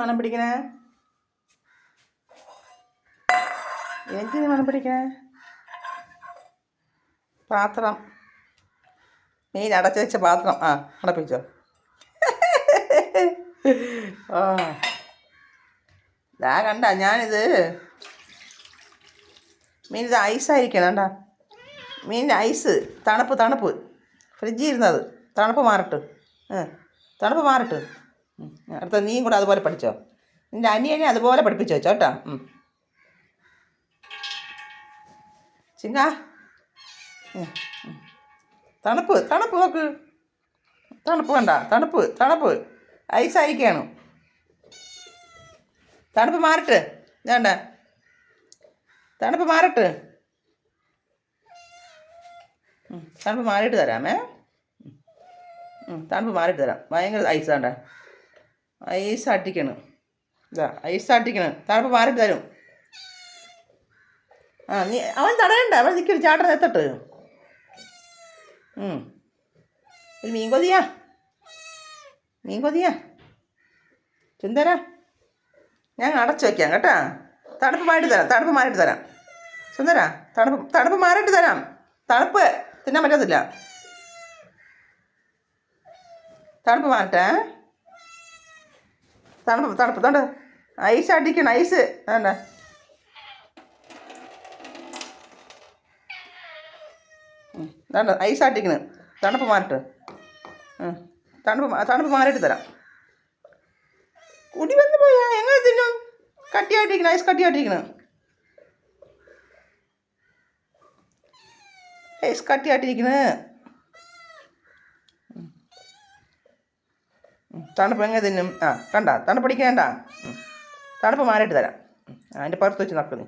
മണം പിടിക്കണേ? എന്തിന് മണം പിടിക്കണേ? പാത്രം. മീൻ അടച്ചു വെച്ച പാത്രം. ആ അടപ്പിച്ചോ ആ. കണ്ട ഞാനിത്. മീൻ ഇത് ഐസായിരിക്കണം കണ്ട? മീൻ ഐസ്. തണുപ്പ് തണുപ്പ്. ഫ്രിഡ്ജിൽ ഇരുന്നത്. തണുപ്പ് മാറട്ട്. തണുപ്പ് മാറട്ട്. അടുത്ത നീയും കൂടെ അതുപോലെ പഠിച്ചോ? നിന്റെ അനിയനെ അതുപോലെ പഠിപ്പിച്ചു വെച്ചോ കേട്ടോ. ഉം. തണുപ്പ് തണുപ്പ് നോക്ക്. തണുപ്പ് വേണ്ട തണുപ്പ് തണുപ്പ്. ഐസായിരിക്കുകയാണ് തണുപ്പ് മാറട്ട്. വേണ്ട തണുപ്പ് മാറട്ട്. തണുപ്പ് മാറിയിട്ട് തരാമേ തണുപ്പ് മാറിയിട്ട് തരാം. ഭയങ്കര ഐസ് വേണ്ട ഐസ് അടിക്കണം. ഇതാ ഐസ് അടിക്കണം. തണുപ്പ് മാറിയിട്ട് തരും. ആ നീ അവൻ തടയണ്ട. അവൻ നിൽക്കൊരു ചാട്ടൻ എത്തട്ട്. ഒരു മീൻ കൊതിയാ. മീൻ കൊതിയാ. ചുന്തരാ. ഞാൻ അടച്ചു വയ്ക്കാം കേട്ടാ. തണുപ്പ് മാറിയിട്ട് തരാം. തണുപ്പ് മാറിയിട്ട് തരാം. സുന്ദര തണുപ്പ് തണുപ്പ് മാറിയിട്ട് തരാം. തണുപ്പ് തിന്നാൻ പറ്റത്തില്ല. തണുപ്പ് മാറട്ടെ തണുപ്പ് തണുപ്പ്. തണ്ട്. ഐസ് അടിക്കണം ഐസ്. വേണ്ട വേണ്ട ഐസ് അടിക്കണം. തണുപ്പ് മാറിട്ട്. തണുപ്പ് തണുപ്പ് മാറിയിട്ട് തരാം. കുടി വന്ന് പോയാ എങ്ങനെ തിന്നും? കട്ടിയായിട്ടിരിക്കണം ഐസ് കട്ടിയായിട്ടിരിക്കണം ഐസ് കട്ടിയായിട്ടിരിക്കണ് തണുപ്പ് എങ്ങനെ തിന്നും? ആ കണ്ട തണുപ്പടിക്കേണ്ട. തണുപ്പ് മാറിയിട്ട് തരാം. അതിന്റെ പുറത്ത് വെച്ച് നക്ക് നീ.